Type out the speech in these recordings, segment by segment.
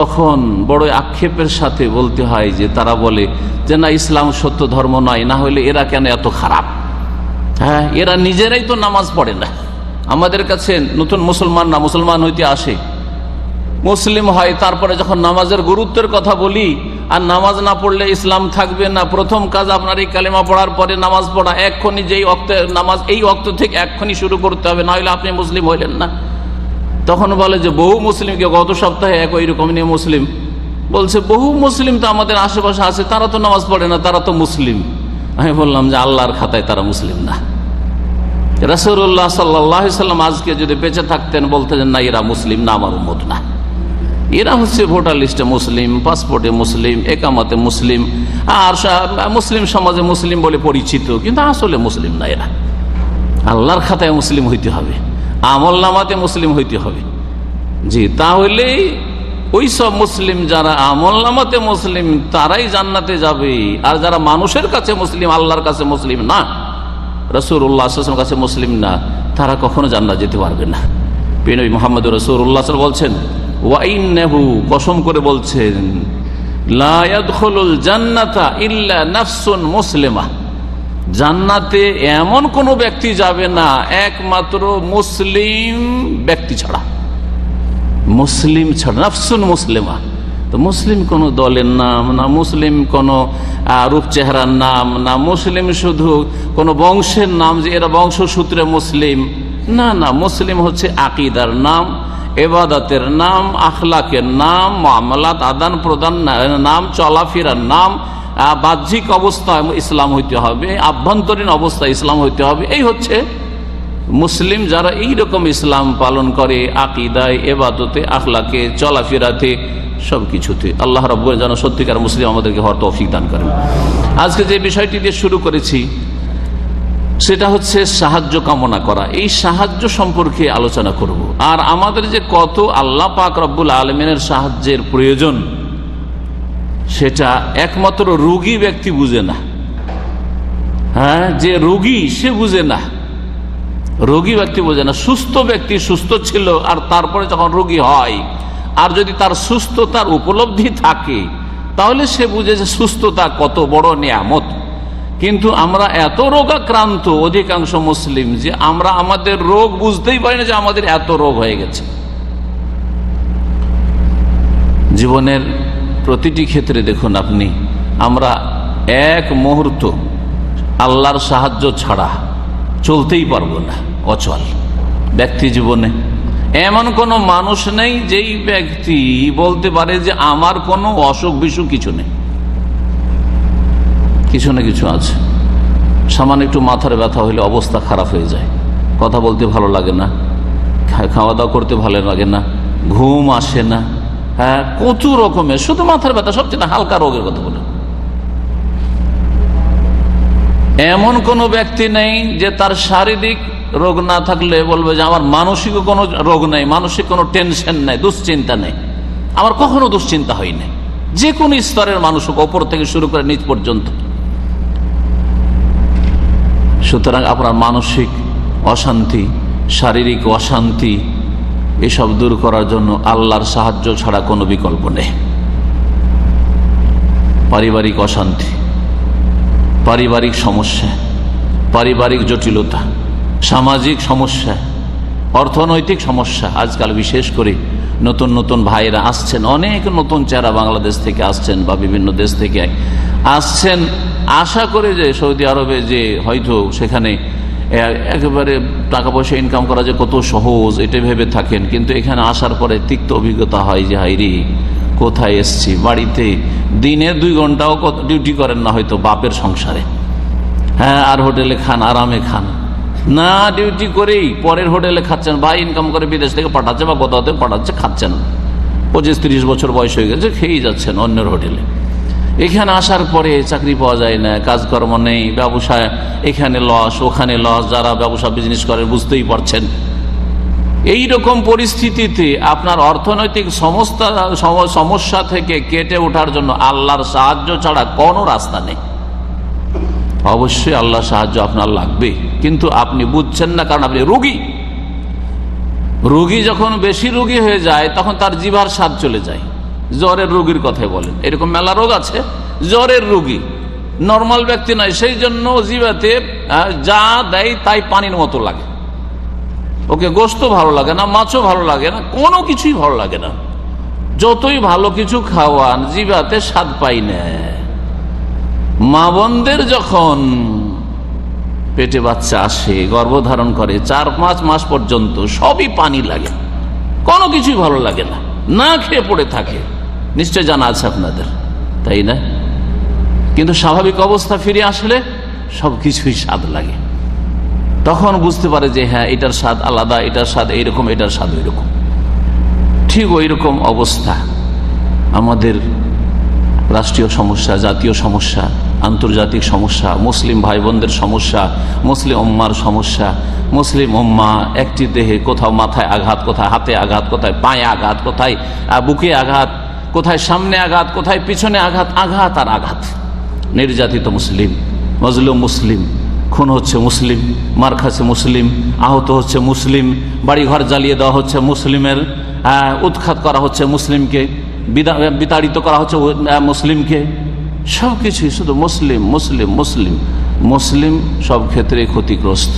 তখন বড় আক্ষেপের সাথে বলতে হয় যে তারা বলে যে না, ইসলাম সত্য ধর্ম নয়, না হলে এরা কেন এত খারাপ? হ্যাঁ এরা নিজেরাই তো নামাজ পড়ে না। আমাদের কাছে নতুন মুসলমান না মুসলমান হইতে আসে। মুসলিম হয়, তারপরে যখন নামাজের গুরুত্বের কথা বলি, আর নামাজ না পড়লে ইসলাম থাকবে না। প্রথম কাজ আপনার এই কালেমা পড়ার পরে নামাজ পড়া। এক্ষুনি যেই অক্ত নামাজ এই অক্ত থেকে এক্ষুনি শুরু করতে হবে, না হলে আপনি মুসলিম হইলেন না। তখন বলে যে বহু মুসলিমকে গত সপ্তাহে এক ওই রকম নিয়ে মুসলিম। বলছে, বহু মুসলিম তো আমাদের আশেপাশে আছে, তারা তো নামাজ পড়ে না, তারা তো মুসলিম। আমি বললাম যে আল্লাহর খাতায় তারা মুসলিম না। রসুল্লাহ সাল্লাহ সাল্লাম আজকে যদি বেঁচে থাকতেন বলতেন না, এরা মুসলিম না, আমার উম্মত না। এরা হচ্ছে ভোটার লিস্টে মুসলিম, পাসপোর্টে মুসলিম, একামতে মুসলিম, আর মুসলিম সমাজে মুসলিম বলে পরিচিত, কিন্তু আসলে মুসলিম না এরা। আল্লাহর খাতায় মুসলিম হইতে হবে। আমল নামাতে মুসলিম হইতে হবে। জি তাহলে ওই সব মুসলিম যারা আমল নামাতে মুসলিম, তারাই জান্নাতে যাবে। আর যারা মানুষের কাছে মুসলিম, আল্লাহর কাছে মুসলিম না রসুল্লাহ কাছে মুসলিম না, তারা কখনো জান্নাত যেতে পারবে না। পিনবী মোহাম্মদ রসুল্লাহ বলছেন ওয়াইন নেহু কসম করে বলছেন লায়াদুল জান্নাতা ইল্লা মুসলিমা। জান্নাতে এমন কোন ব্যক্তি যাবে না, একমাত্র মুসলিম ব্যক্তি ছাড়া। মুসলিম ছাড়া, নাফসুন মুসলিমা। তো মুসলিম কোন দলের নাম, না মুসলিম কোন রূপ চেহারার নাম, না মুসলিম শুধু কোন বংশের নাম যে এরা বংশসূত্রে মুসলিম। না না, মুসলিম হচ্ছে আকিদার নাম, এবাদতের নাম, আখলাকের নাম, মামলাত আদান প্রদান নাম, চলাফেরার নাম বাহ্যিক অবস্থা ইসলাম হইতে হবে, আভ্যন্তরীণ অবস্থা ইসলাম হইতে হবে। এই হচ্ছে মুসলিম যারা এই রকম ইসলাম পালন করে, আকিদায়, এবাদতে, আখলাকে, চলাফেরাতে সব কিছুতে আল্লাহ রব যেন সত্যিকার মুসলিম আমাদেরকে হওয়ার তৌফিক দান করেন। আজকে যে বিষয়টি দিয়ে শুরু করেছি, সেটা হচ্ছে সাহায্য কামনা করা। এই সাহায্য সম্পর্কে আলোচনা করব। আর আমাদের যে কত আল্লাহ পাক রব্বুল আলমিনের সাহায্যের প্রয়োজন সেটা একমাত্র রুগী ব্যক্তি বুঝে না। হ্যাঁ যে রুগী সে বুঝে না। রোগী ব্যক্তি বোঝে না। সুস্থ ব্যক্তি সুস্থ ছিল আর তারপরে যখন রোগী হয়, আর যদি তার সুস্থতার উপলব্ধি থাকে, তাহলে সে বুঝে যে সুস্থতা কত বড় নিয়ামত। কিন্তু আমরা এত রোগাক্রান্ত অধিকাংশ মুসলিম যে আমরা আমাদের রোগ বুঝতেই পারি না যে আমাদের এত রোগ হয়ে গেছে। জীবনের প্রতিটি ক্ষেত্রে দেখুন আপনি, আমরা এক মুহূর্ত আল্লাহর সাহায্য ছাড়া চলতেই পারব না, অচল। ব্যক্তি জীবনে। এমন কোনো মানুষ নেই যেই ব্যক্তি বলতে পারে যে আমার কোনো অসুখ বিসুখ কিছু নেই। কিছু না কিছু আছে। সামান্য একটু মাথার ব্যথা হলে অবস্থা খারাপ হয়ে যায়। কথা বলতে ভালো লাগে না খাওয়া দাওয়া করতে ভালো লাগে না, ঘুম আসে না। হ্যাঁ কত রকমের, শুধু মাথার ব্যথা, সবচেয়ে হালকা রোগের কথা বলে। এমন কোনো ব্যক্তি নেই যে তার শারীরিক রোগ না থাকলে বলবে যে আমার মানসিক কোনো রোগ নেই, মানসিক কোনো টেনশন নেই, দুশ্চিন্তা নেই। আমার কখনো দুশ্চিন্তা হয়নি। যে কোনো স্তরের মানুষ ওপর থেকে শুরু করে নিচ পর্যন্ত। সুতরাং আপনার মানসিক অশান্তি, শারীরিক অশান্তি এসব দূর করার জন্য আল্লাহর সাহায্য ছাড়া কোনো বিকল্প নেই। পারিবারিক অশান্তি, পারিবারিক সমস্যা, পারিবারিক জটিলতা, সামাজিক সমস্যা, অর্থনৈতিক সমস্যা আজকাল বিশেষ করে নতুন নতুন ভাইরা আসছেন, অনেক নতুন চেহারা বাংলাদেশ থেকে আসছেন বা বিভিন্ন দেশ থেকে আসছেন। আশা করে যে সৌদি আরবে যে হয়তো সেখানে একেবারে টাকা পয়সা ইনকাম করা যে কত সহজ এটা ভেবে থাকেন। কিন্তু এখানে আসার পরে তিক্ত অভিজ্ঞতা হয় যে, হাইরি, কোথায় এসছি? বাড়িতে দিনে দুই ঘন্টাও ডিউটি করেন না হয়তো বাপের সংসারে। হ্যাঁ আর হোটেলে খান, আরামে খান। না ডিউটি করেই পরের হোটেলে খাচ্ছেন, ভাই ইনকাম করে বিদেশ থেকে পাঠাচ্ছে বা কোথাও থেকে পাঠাচ্ছে, খাচ্ছেন। পঁচিশ তিরিশ বছর বয়স হয়ে গেছে, খেয়েই যাচ্ছেন অন্যের হোটেলে। এখানে আসার পরে চাকরি পাওয়া যায় না, কাজকর্ম নেই, ব্যবসা এখানে লস ওখানে লস যারা ব্যবসা বিজনেস করে বুঝতেই পারছেন। এই রকম পরিস্থিতিতে আপনার অর্থনৈতিক সমস্যা সমস্যা থেকে কেটে ওঠার জন্য আল্লাহর সাহায্য ছাড়া কোনো রাস্তা নেই। অবশ্যই আল্লাহ সাহায্য আপনার লাগবে, কিন্তু আপনি বুঝছেন না কারণ আপনি রোগী। রুগী যখন বেশি রুগী হয়ে যায়, তখন তার জিভার স্বাদ চলে যায়। জ্বরের রোগীর কথাই বলেন। এরকম মেলা রোগ আছে, জ্বরের রোগী। নর্মাল ব্যক্তি নয়, সেই জন্য জিবাতে যা দেয় তাই পানির মতো লাগে। ওকে গোস্ত ভালো লাগে না, মাছও ভালো লাগে না, কোনো কিছুই ভালো লাগে না। যতই ভালো কিছু খাওয়ান, জিবাতে স্বাদ পাই না। মা যখন পেটে বাচ্চা আসে, গর্ভধারণ করে, চার পাঁচ মাস পর্যন্ত সবই পানি লাগে। কোনো কিছুই ভালো লাগে না না খেয়ে পড়ে থাকে। নিশ্চয় জানা আছে আপনাদের, তাই না? কিন্তু স্বাভাবিক অবস্থা ফিরে আসলে সব কিছুই স্বাদ লাগে। তখন বুঝতে পারে যে হ্যাঁ এটার স্বাদ আলাদা, এটার স্বাদ এইরকম, এটার স্বাদ ওইরকম। ঠিক ওই রকম অবস্থা আমাদের রাষ্ট্রীয় সমস্যা, জাতীয় সমস্যা, আন্তর্জাতিক সমস্যা, মুসলিম ভাই বোনদের সমস্যা, মুসলিম উম্মার সমস্যা, মুসলিম উম্মা একটি দেহে কোথাও মাথায় আঘাত, কোথায় হাতে আঘাত, কোথায় পায়ে আঘাত, কোথায় বুকে আঘাত কোথায় সামনে আঘাত, কোথায় পিছনে আঘাত আঘাত আর আঘাত। নির্যাতিত মুসলিম, মজলুম মুসলিম, খুন হচ্ছে মুসলিম, মার খাচ্ছে মুসলিম, আহত হচ্ছে মুসলিম, বাড়িঘর জ্বালিয়ে দেওয়া হচ্ছে মুসলিমের উৎখাত করা হচ্ছে মুসলিমকে বিতাড়িত করা হচ্ছে মুসলিমকে। সব কিছুই শুধু মুসলিম মুসলিম মুসলিম। মুসলিম সব ক্ষেত্রে ক্ষতিগ্রস্ত।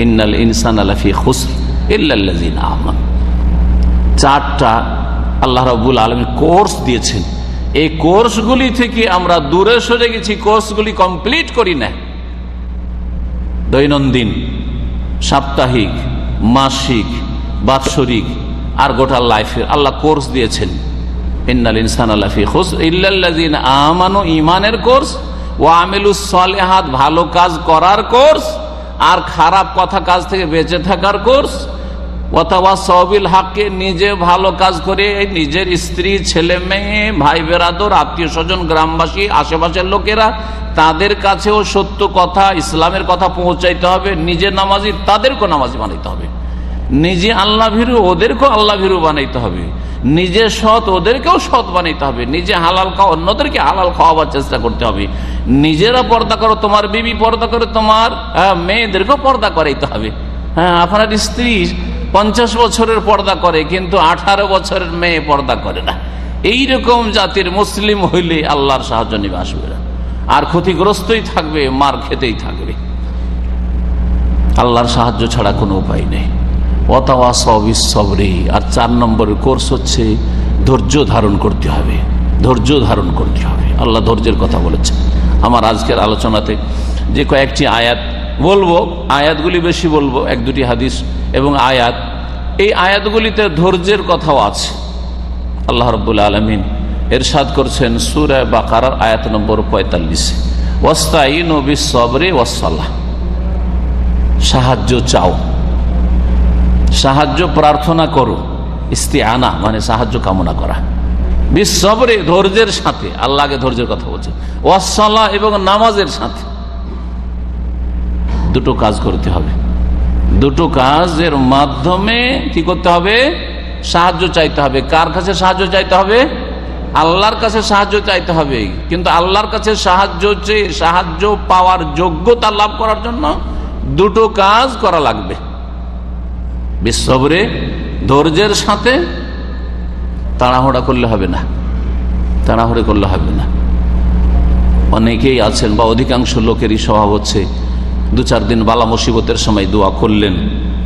ইন্নাল ইনসান আলাফি খুসর আমান। চারটা আল্লাহ রাবুল আলমী কোর্স দিয়েছেন। এই কোর্সগুলি থেকে আমরা দূরে সরে গেছি, কোর্সগুলি কমপ্লিট করি না দৈনন্দিন, সাপ্তাহিক, মাসিক, বাৎসরিক, আর গোটা লাইফের আল্লাহ কোর্স দিয়েছেন। ইন্নাল ইনসান ইল্লাল্লাযিন আমানু ইমানের কোর্স ও সালেহাত, ভালো কাজ করার কোর্স, আর খারাপ কথা কাজ থেকে বেঁচে থাকার কোর্স অথবা হাককে, নিজে ভালো কাজ করে নিজের স্ত্রী, ছেলে, মেয়ে, ভাই, বেরাদর, আত্মীয় স্বজন, গ্রামবাসী, আশেপাশের লোকেরা, তাদের কাছেও সত্য কথা, ইসলামের কথা পৌঁছাইতে হবে, নিজে নামাজি, তাদেরকেও নামাজি বানাইতে হবে। নিজে আল্লাহ ভীরু, ওদেরকেও আল্লাহ ভীরু বানাইতে হবে। নিজে সৎ, ওদেরকেও সৎ বানাইতে হবে। নিজে হালাল খাওয়া, অন্যদেরকে হালাল খাওয়াবার চেষ্টা করতে হবে। নিজেরা পর্দা করো, তোমার বিবি পর্দা করে, তোমার মেয়েদেরকেও পর্দা করাইতে হবে। হ্যাঁ আপনার স্ত্রী পঞ্চাশ বছরের পর্দা করে, কিন্তু আঠারো বছরের মেয়ে পর্দা করে না। এই রকম জাতির মুসলিম হইলে আল্লাহর সাহায্য নিবে, আসবে না। আর ক্ষতিগ্রস্তই থাকবে, মার খেতেই থাকবে। আল্লাহর সাহায্য ছাড়া কোনো উপায় নেই। অতাওয়া সবিস সবরি আর চার নম্বরের কোর্স হচ্ছে ধৈর্য ধারণ করতে হবে। ধৈর্য ধারণ করতে হবে। আল্লাহ ধৈর্যের কথা বলেছেন। আমার আজকের আলোচনাতে যে কয়েকটি আয়াত বলব, আয়াতগুলি বেশি বলব, এক দুটি হাদিস এবং আয়াত। এই আয়াতগুলিতে ধৈর্যের কথাও আছে। আল্লাহ রব্বুল আলমিন এরশাদ করছেন সুরায় বাকার আয়াত নম্বর পঁয়তাল্লিশে। ওয়াস্তাইন ও বিশ্বরে ওয়াসাল্লাহ সাহায্য চাও। সাহায্য প্রার্থনা করো। ইস্তি আনা মানে সাহায্য কামনা করা। বিশ্বরে ধৈর্যের সাথে, আল্লাহকে ধৈর্যের কথা বলছে। ওয়াসাল্লাহ এবং নামাজের সাথে। দুটো কাজ করতে হবে। দুটো কাজের মাধ্যমে কি করতে হবে? সাহায্য চাইতে হবে। কার কাছে সাহায্য চাইতে হবে? আল্লাহর কাছে সাহায্য চাইতে হবে। কিন্তু আল্লাহর কাছে সাহায্য চেয়ে সাহায্য পাওয়ার যোগ্যতা লাভ করার জন্য দুটো কাজ করা লাগবে। বিশ্বরে ধৈর্যের সাথে তাড়াহুড়া করলে হবে না। তাড়াহুড়ে করলে হবে না। অনেকেই আছেন বা অধিকাংশ লোকেরই স্বভাব হচ্ছে দু চার দিন বালা মুসিবতের সময় দোয়া করলেন।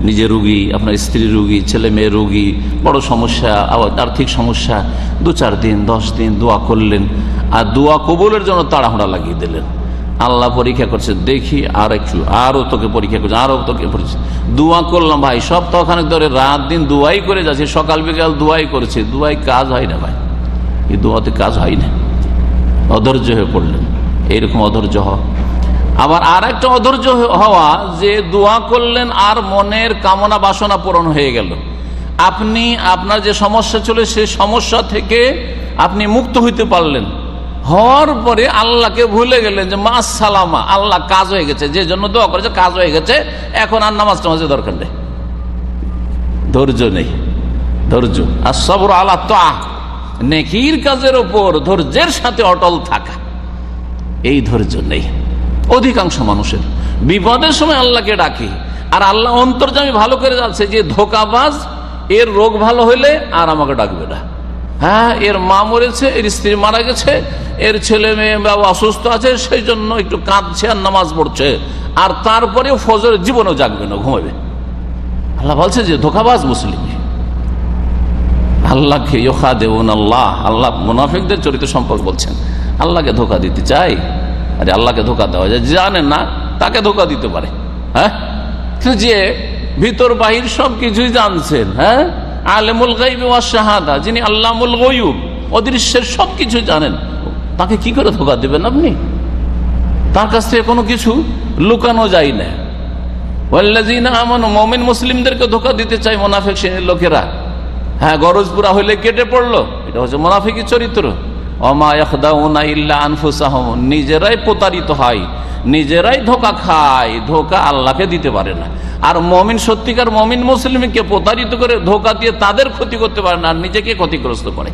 নিজে রুগী, আপনার স্ত্রী রুগী, ছেলে মেয়ে রুগী, বড় সমস্যা আর্থিক সমস্যা, দু চার দিন, দশ দিন দোয়া করলেন। আর দোয়া কবুলের জন্য তাড়াহুড়া লাগিয়ে দিলেন। আল্লাহ পরীক্ষা করছে, দেখি আর একটু, আরও তোকে পরীক্ষা করছে, আরও তোকে পরীক্ষা দোয়া করলাম, ভাই, সপ্তাহখানেক ধরে রাত দিন দুয়াই করে যাচ্ছে, সকাল বিকাল দুয়াই করেছে। দুয়াই কাজ হয় না, ভাই। এই দোয়াতে কাজ হয় না। অধৈর্য হয়ে পড়লেন। এইরকম অধৈর্য হওয়া। আবার আর একটা অধৈর্য হওয়া যে দোয়া করলেন আর মনের কামনা বাসনা পূরণ হয়ে গেল। আপনি, আপনার যে সমস্যা ছিল সে সমস্যা থেকে আপনি মুক্ত হইতে পারলেন। হওয়ার পরে আল্লাহকে ভুলে গেলেন যে, মা, সালামা, আল্লাহ কাজ হয়ে গেছে, যে জন্য দোয়া করেছে কাজ হয়ে গেছে, এখন আর নামাজ টামাজের দরকার নেই। ধৈর্য নেই, ধৈর্য। আর সবর আল্লাহ তো, নেকির কাজের ওপর ধৈর্যের সাথে অটল থাকা, এই ধৈর্য নেই। অধিকাংশ মানুষের। বিপদের সময় আল্লাহকে ডাকে। আর আল্লাহ অন্তর্জামী ভালো করে যাচ্ছে যে ধোকাবাজ, এর রোগ ভালো হইলে আর আমাকে ডাকবে না। হ্যাঁ এর মা মরেছে, এর স্ত্রী মারা গেছে, এর ছেলে মেয়ে বাবা অসুস্থ আছে সেই জন্য একটু কাঁদছে আর নামাজ পড়ছে। আর তারপরে ফজর জীবনও জাগবে না, ঘুমাবে। আল্লাহ বলছে যে ধোকাবাজ মুসলিম। আল্লাহকে ইয়োখা দেবন আল্লাহ আল্লাহ মুনাফিকদের চরিত্র সম্পর্ক বলছেন। আল্লাহকে ধোকা দিতে চাই। আরে আল্লাহকে ধোকা দেওয়া যায়। জানে না, তাকে ধোকা দিতে পারে। হ্যাঁ? যে ভিতর বাহির সব কিছুই জানছেন হ্যাঁ? আলেমুল গাইব শাহাদা, যিনি আল্লামুল গয়ুব, অদৃশ্যের সব কিছু জানেন, তাকে কি করে ধোকা দেবেন আপনি? তার কাছ থেকে কোনো কিছু লুকানো যায় না। মমিন মুসলিমদেরকে ধোকা দিতে চাই মোনাফেক শ্রেণির লোকেরা। হ্যাঁ গরজ পুরা হইলে কেটে পড়ল। এটা হচ্ছে মোনাফিকি চরিত্র। নিজেরাই প্রতারিত হয়, নিজেরাই ধোকা খায়, ধোকা আল্লাহকে দিতে পারে না। আর মমিন, সত্যিকার মমিন মুসলিমকে প্রতারিত করে ধোকা দিয়ে তাদের ক্ষতি করতে পারে না, আর নিজেকে ক্ষতিগ্রস্ত করে।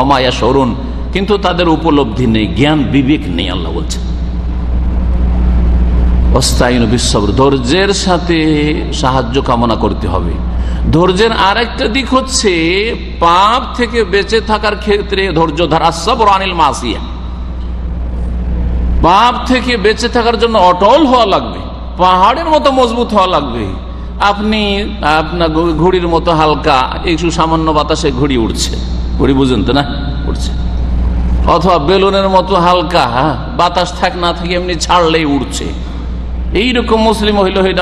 অমায়া সরুন কিন্তু তাদের উপলব্ধি নেই, জ্ঞান, বিবেক নেই, আল্লাহ বলছেন অস্তায়ন বিশ্বর ধৈর্যের সাথে সাহায্য কামনা করতে হবে। ধৈর্যের আরেকটা দিক হচ্ছে পাপ থেকে বেঁচে থাকার ক্ষেত্রে ধৈর্য ধারা সবর আনিল মাসিয়া। পাপ থেকে বেঁচে থাকার জন্য অটল হওয়া লাগবে পাহাড়ের মতো মজবুত হওয়া লাগবে। আপনি আপনার ঘুড়ির মতো হালকা একটু সামান্য বাতাসে ঘুড়ি উঠছে ঘুড়ি বুঝেন তো না? উঠছে অথবা বেলুনের মতো হালকা হ্যাঁ, বাতাস থাক না থাকে এমনি ছাড়লেই উঠছে এইরকম মুসলিম হইলে হইল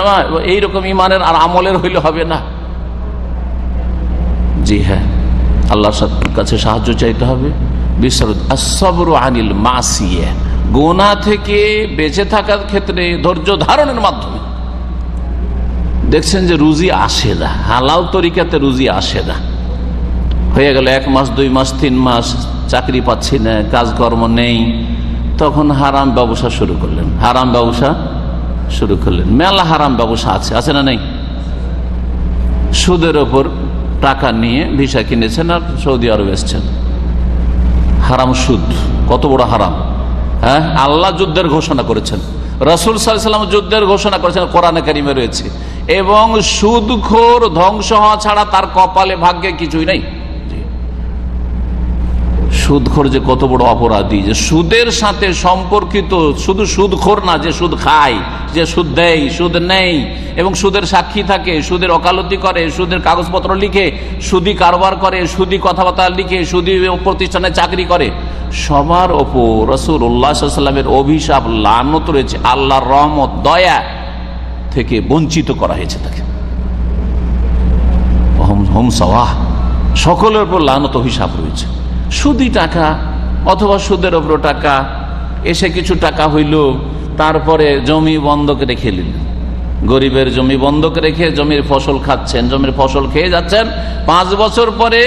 এইরকম ইমানের আর আমলের হইলে হবে না। জি হ্যাঁ আল্লাহর কাছে সাহায্য চাইতে হবে। বিশ্বর আনিল মাসিয়ে গোনা থেকে বেঁচে থাকার ক্ষেত্রে ধৈর্য ধারণের মাধ্যমে। দেখছেন যে রুজি আসে না, হালাল তরিকাতে রুজি আসে না। হয়ে গেল এক মাস, দুই মাস, তিন মাস, চাকরি পাচ্ছি না, কাজকর্ম নেই। তখন হারাম ব্যবসা শুরু করলেন। হারাম ব্যবসা শুরু করলেন। মেলা হারাম ব্যবসা আছে আছে না নেই? সুদের ওপর টাকা নিয়ে ভিসা কিনেছেন আর সৌদি আরব এসছেন। হারাম সুদ, কত বড় হারাম। হ্যাঁ? আল্লাহ যুদ্ধের ঘোষণা করেছেন। রসুল সাল্লাম যুদ্ধের ঘোষণা করেছেন, কোরআনে কারিমে রয়েছে। এবং সুদখোর ধ্বংস হওয়া ছাড়া তার কপালে ভাগ্যে কিছুই নেই। সুদখোর যে কত বড় অপরাধী, যে সুদের সাথে সম্পর্কিত শুধু সুদখোর না, যে সুদ খায়, যে সুদ দেয়, সুদ নেই এবং সুদের সাক্ষী থাকে, সুদের ওকালতি করে, সুদের কাগজপত্র লিখে, সুদি কারবার করে, সুদি কথাবার্তা লিখে, সুদি প্রতিষ্ঠানে চাকরি করে। সবার ওপর রসুল উল্লাহামের অভিশাপ, লানত রয়েছে, আল্লাহর রহমত, দয়া থেকে বঞ্চিত করা হয়েছে তাকে। সকলের উপর লানত, অভিশাপ রয়েছে। সুদি টাকা অথবা সুদের ওপর টাকা, এসে কিছু টাকা হইল, তারপরে জমি বন্ধক রেখে নিলেন গরিবের জমি বন্ধক রেখে জমির ফসল খাচ্ছেন, জমির ফসল খেয়ে যাচ্ছেন। পাঁচ বছর পরে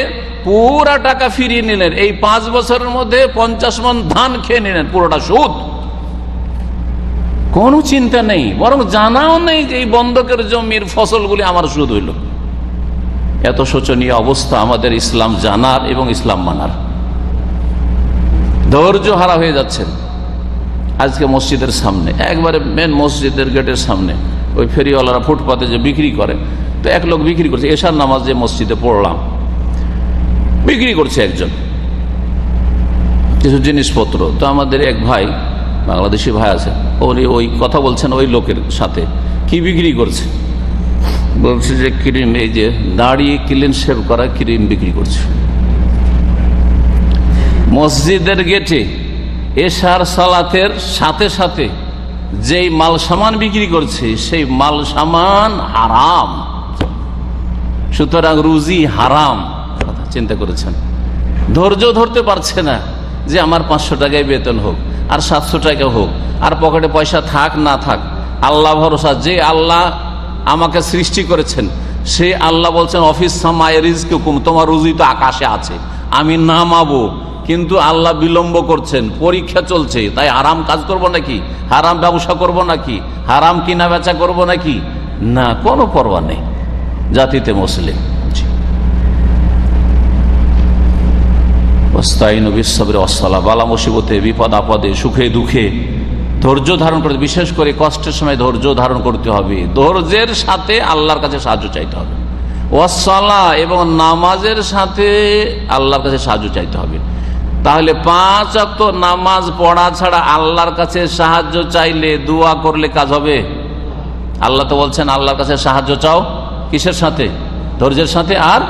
পুরা টাকা ফিরিয়ে নিলেন। এই পাঁচ বছরের মধ্যে পঞ্চাশ মন ধান খেয়ে নিলেন, পুরোটা সুদ। কোনো চিন্তা নেই, বরং জানাও নেই যে এই বন্ধকের জমির ফসলগুলি আমার সুদ হইল। এত শোচনীয় অবস্থা আমাদের ইসলাম জানার এবং ইসলাম মানার। ধৈর্য হারা হয়ে যাচ্ছেন। আজকে মসজিদের সামনে, একবারে মেন মসজিদের গেটের সামনে, ওই ফেরিওয়ালারা ফুটপাতে যে বিক্রি করে, তো এক লোক বিক্রি করছে, এশার নামাজ যে মসজিদে পড়লাম, বিক্রি করছে একজন। কিছু জিনিসপত্র, তো আমাদের এক ভাই, বাংলাদেশি ভাই আছে, উনি ওই কথা বলছেন ওই লোকের সাথে, কি বিক্রি করছে? বলছে যে ক্রিম, এই যে দাঁড়িয়ে ক্লিন শেভ করা, ক্রিম বিক্রি করছে। মসজিদের গেটে এশার সালাতের সাথে সাথে যেই মাল সামান বিক্রি করছে, সেই মাল সামান হারাম। সুতরাং রুজি হারাম চিন্তা করেছেন। ধৈর্য ধরতে পারছে না যে আমার পাঁচশো টাকায় বেতন হোক, আর সাতশো টাকা হোক, আর পকেটে পয়সা থাক না থাক, আল্লাহ ভরসা, যে আল্লাহ আমাকে সৃষ্টি করেছেন, সে আল্লাহ বলছেন, অফিস সামায় রিজকে হুকুম তোমার রুজি তো আকাশে আছে, আমি নামাবো। কিন্তু আল্লাহ বিলম্ব করছেন, পরীক্ষা চলছে, তাই আরাম কাজ করব নাকি? হারাম ব্যবসা করব নাকি? হারাম কিনা বেচা করব নাকি? না, কোনো পরোয়া নেই, জাতিতে মুসলিম। বালা মুসিবতে, বিপদ আপদে, সুখে, দুঃখে। ধৈর্য ধারণ করতে, বিশেষ করে কষ্টের সময় ধৈর্য ধারণ করতে হবে। ধৈর্যের সাথে আল্লাহর কাছে সাহায্য চাইতে হবে। ওয়াসালা এবং নামাজের সাথে আল্লাহর কাছে সাহায্য চাইতে হবে। তাহলে পাঁচ অক্ত নামাজ পড়া ছাড়া আল্লাহর কাছে সাহায্য চাইলে দোয়া করলে কাজ হবে? আল্লাহ তো বলছেন, আল্লাহর কাছে সাহায্য চাও কিসের সাথে? ধৈর্যের সাথে আর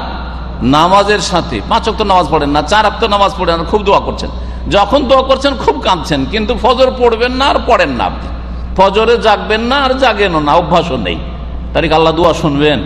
নামাজের সাথে? পাঁচ অক্ত নামাজ পড়েন না, চার অক্ত নামাজ পড়েন খুব দোয়া করছেন। যখন দোয়া করছেন, খুব কাঁদছেন, কিন্তু ফজর পড়বেন না আর পড়েন না আপনি। ফজরে জাগবেন না আর জাগেনও না, অভ্যাসও নেই। তারিখ আল্লাহ দোয়া শুনবেন।